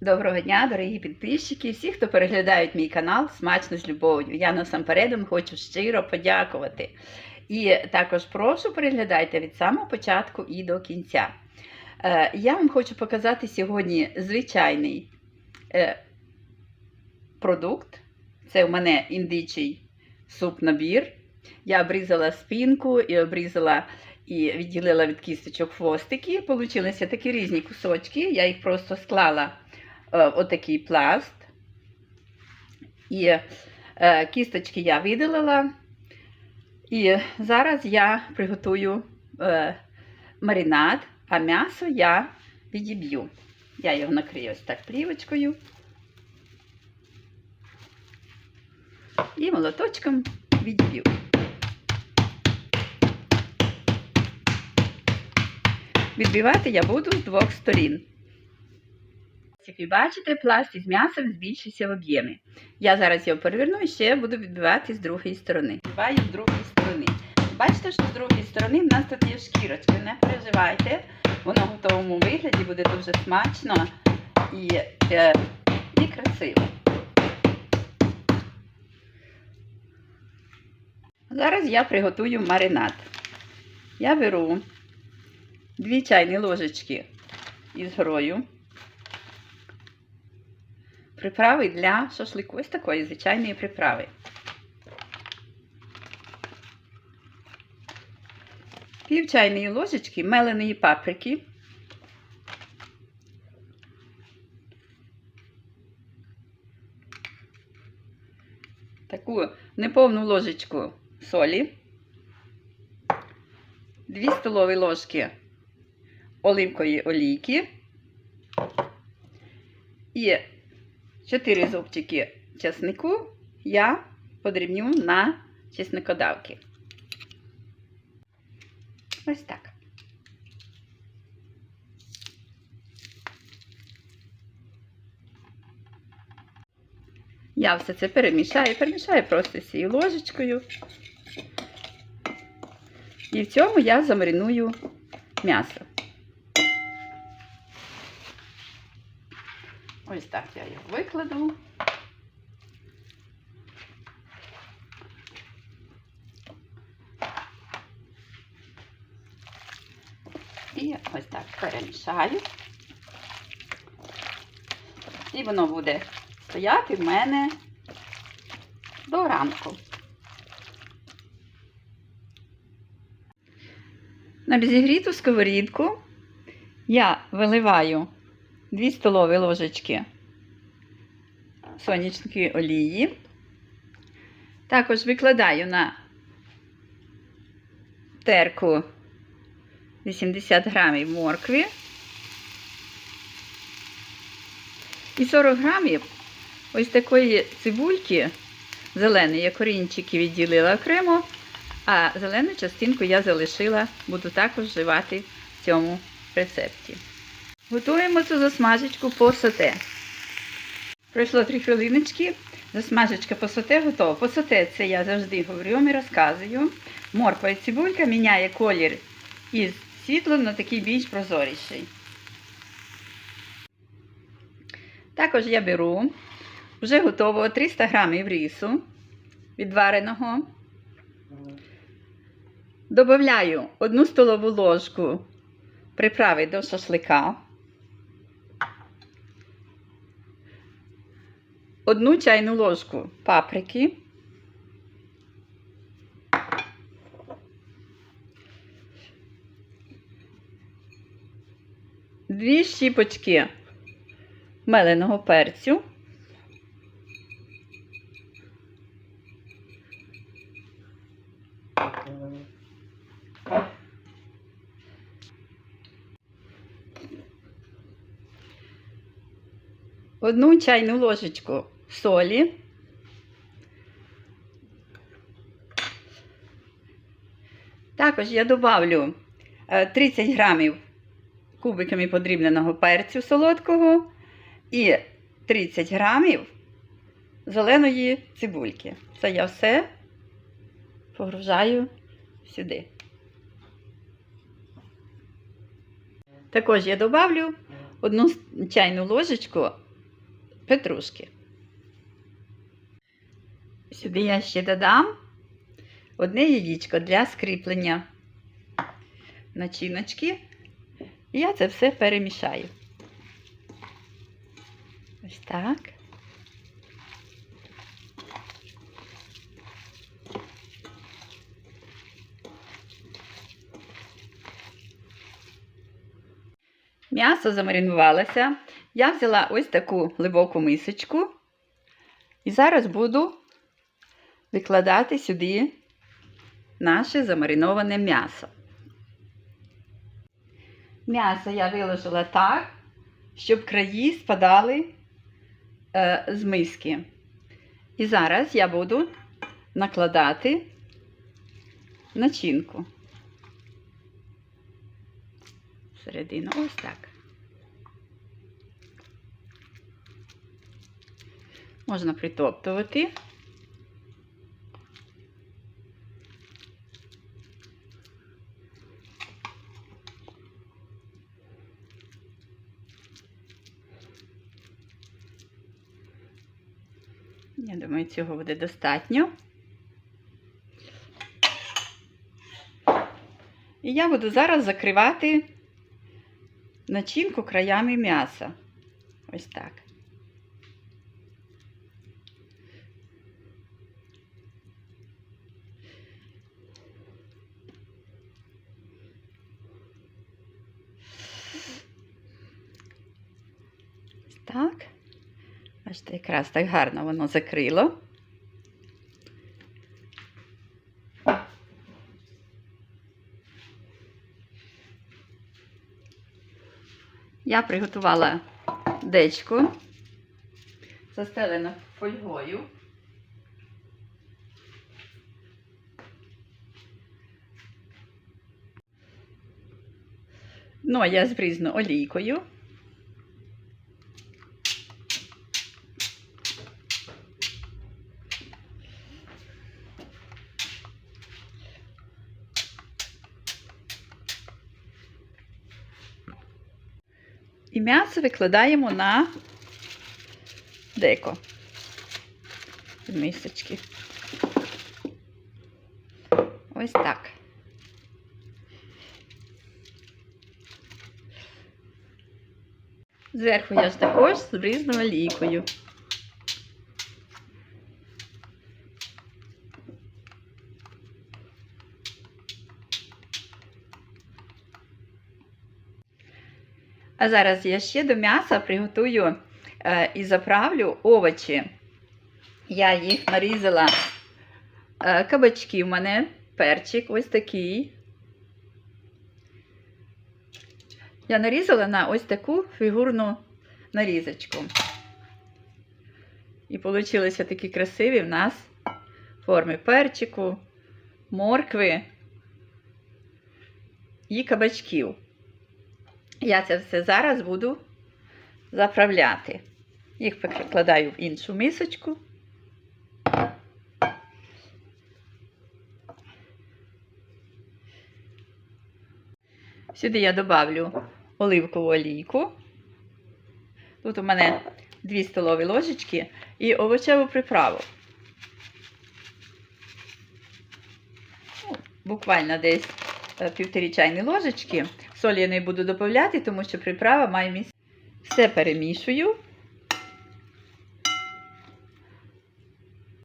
Доброго дня, дорогі підписчики, всі, хто переглядають мій канал Смачно з любов'ю. Я насамперед хочу щиро подякувати. І також прошу переглядайте від самого початку і до кінця. Е, Я вам хочу показати сьогодні звичайний е, продукт. Це у мене індичий суп-набір. Я обрізала спинку і обрізала і відділила від кісточок хвостики. Получилися такі різні кусочки. Я їх просто склала отакий пласт. І е, кісточки я видалила. І зараз я приготую е, маринад, а м'ясо я відіб'ю. Я його накрию ось так плівочкою. І молоточком відіб'ю. Відбивати я буду з двох сторін. Як ви бачите, пласт із м'ясом збільшився в об'ємі. Я зараз його переверну і ще буду відбивати з другої сторони. Відбиваю з другої сторони. Бачите, що з другої сторони в нас тут є шкірочка. Не переживайте, воно в готовому вигляді буде дуже смачно і, е, і красиво. Зараз я приготую маринад. Я беру 2 чайні ложечки із грою. Приправи для шашлику. Ось такої звичайної приправи. Пів чайної ложечки меленої паприки. Таку неповну ложечку солі. 2 столові ложки оливкової олійки і 4 зубчики чеснику я подрібню на чесникодавки. Ось так. Я все це перемішаю, перемішаю просто цією ложечкою. І в цьому я замариную м'ясо. Ось так я його викладу. І ось так перемішаю. І воно буде стояти в мене до ранку. На розігріту сковорідку я виливаю 2 столові ложечки сонячної олії. Також викладаю на терку 80 грамів моркви і 40 грамів ось такої цибульки зеленої, я корінчики відділила окремо, а зелену частинку я залишила, буду також вживати в цьому рецепті. Готуємо цю засмажечку по соте. Пройшло 3 хвилиночки. Засмажечка по соте готова. По соте це я завжди говорю і розказую. Морква і цибулька міняє колір із світлим на такий більш прозоріший. Також я беру вже готового 300 грамів рису відвареного. Добавляю 1 столову ложку приправи до шашлика. Одну чайну ложку паприки. Дві щіпочки меленого перцю. Одну чайну ложечку солі. Також я добавлю е, 30 грамів кубиками подрібненого перцю солодкого і 30 грамів зеленої цибульки. Це я все погружаю сюди. Також я добавлю одну чайну ложечку петрушки. Сюди я ще додам одне яєчко для скріплення начиночки. І я це все перемішаю. Ось так. М'ясо замаринувалося. Я взяла ось таку глибоку мисочку. І зараз буду викладати сюди наше замариноване м'ясо. М'ясо я виложила так, щоб краї спадали е, з миски. І зараз я буду накладати начинку. Середину ось так. Можна притоптувати. Я думаю, цього буде достатньо. І я буду зараз закривати начинку краями м'яса. Ось так. Так. Бачите, якраз так гарно воно закрило. Я приготувала дечку, застелену фольгою. Ну, а я збрізну олійкою. М'ясо викладаємо на деко. з Мисочки. Ось так. Зверху я ж також збризну олійкою. А зараз я ще до м'яса приготую е, і заправлю овочі. Я їх нарізала е, кабачки в мене, перчик ось такий. Я нарізала на ось таку фігурну нарізочку. І получилися такі красиві в нас форми перчику, моркви і кабачків. Я це все зараз буду заправляти. Їх перекладаю в іншу мисочку. Сюди я добавлю оливкову олійку. Тут у мене 2 столові ложечки і овочеву приправу. Ну, Буквально десь е, півтори чайні ложечки. Солі я не буду додавати, тому що приправа має місце. Все перемішую.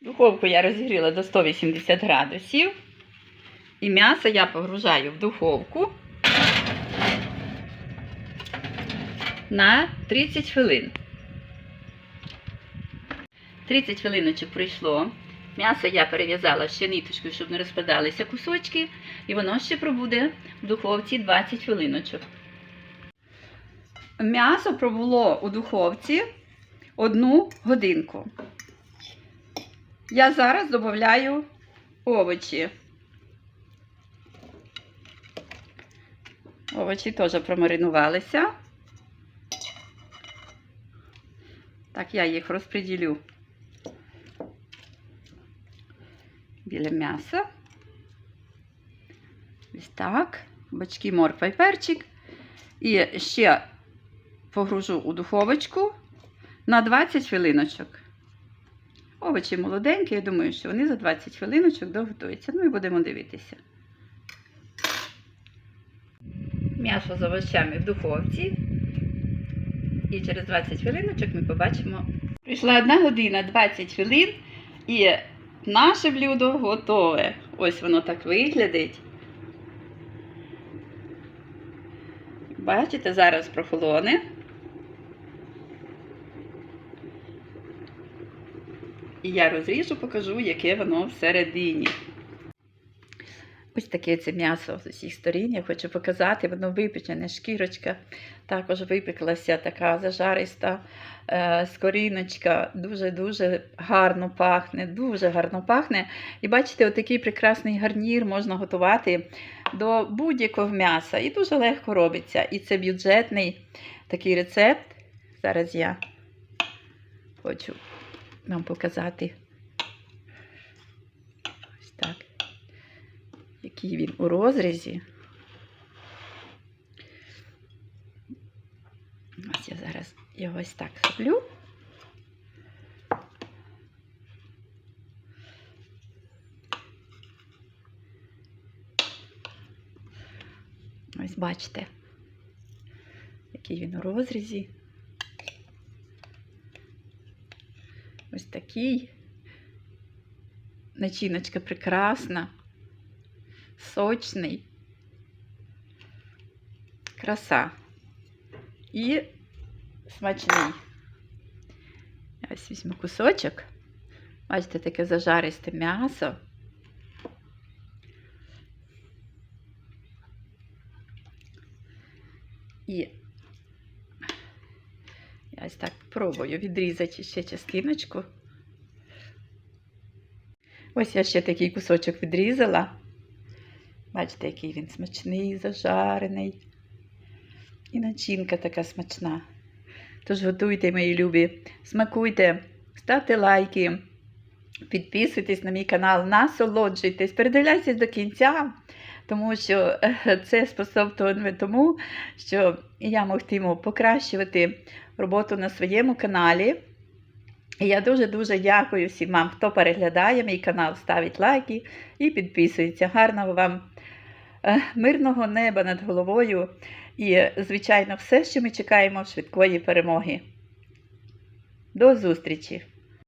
Духовку я розігріла до 180 градусів. І м'ясо я погружаю в духовку на 30 хвилин. 30 хвилиночок пройшло. М'ясо я перев'язала ще ниточкою, щоб не розпадалися кусочки, і воно ще пробуде в духовці 20 хвилиночок. М'ясо пробуло у духовці одну годинку. Я зараз додаю овочі. Овочі теж промаринувалися. Так, я їх розподілю біля м'яса. Ось так. Бачки, морква і перчик. І ще погружу у духовочку на 20 хвилиночок. Овочі молоденькі, я думаю, що вони за 20 хвилиночок доготуються. Ну і будемо дивитися. М'ясо з овочами в духовці. І через 20 хвилиночок ми побачимо. Прийшла 1 година 20 хвилин, і наше блюдо готове. Ось воно так виглядить. Бачите, зараз прохолоне. І я розріжу, покажу, яке воно всередині. Ось таке це м'ясо з усіх сторін. Я хочу показати, воно випечене, шкірочка також випеклася, така зажариста е, скоріночка. Дуже-дуже гарно пахне, дуже гарно пахне. І бачите, отакий прекрасний гарнір можна готувати до будь-якого м'яса. І дуже легко робиться. І це бюджетний такий рецепт. Зараз я хочу вам показати. Ось так. Який він у розрізі. Ось я зараз його ось так зроблю. Ось бачите, який він у розрізі. Ось такий. Начиночка прекрасна, сочний, краса і смачний. Ось візьму кусочок. Бачите, таке зажаристе м'ясо. І я ось так пробую відрізати ще частиночку. Ось я ще такий кусочок відрізала. Бачите, який він смачний, зажарений. І начинка така смачна. Тож готуйте, мої любі, смакуйте, ставте лайки, підписуйтесь на мій канал, насолоджуйтесь, передивляйтесь до кінця, тому що е, це способствує тому, що я могтиму покращувати роботу на своєму каналі. І я дуже-дуже дякую всім вам, хто переглядає мій канал, ставить лайки і підписується. Гарного вам мирного неба над головою. І, звичайно, все, що ми чекаємо швидкої перемоги. До зустрічі!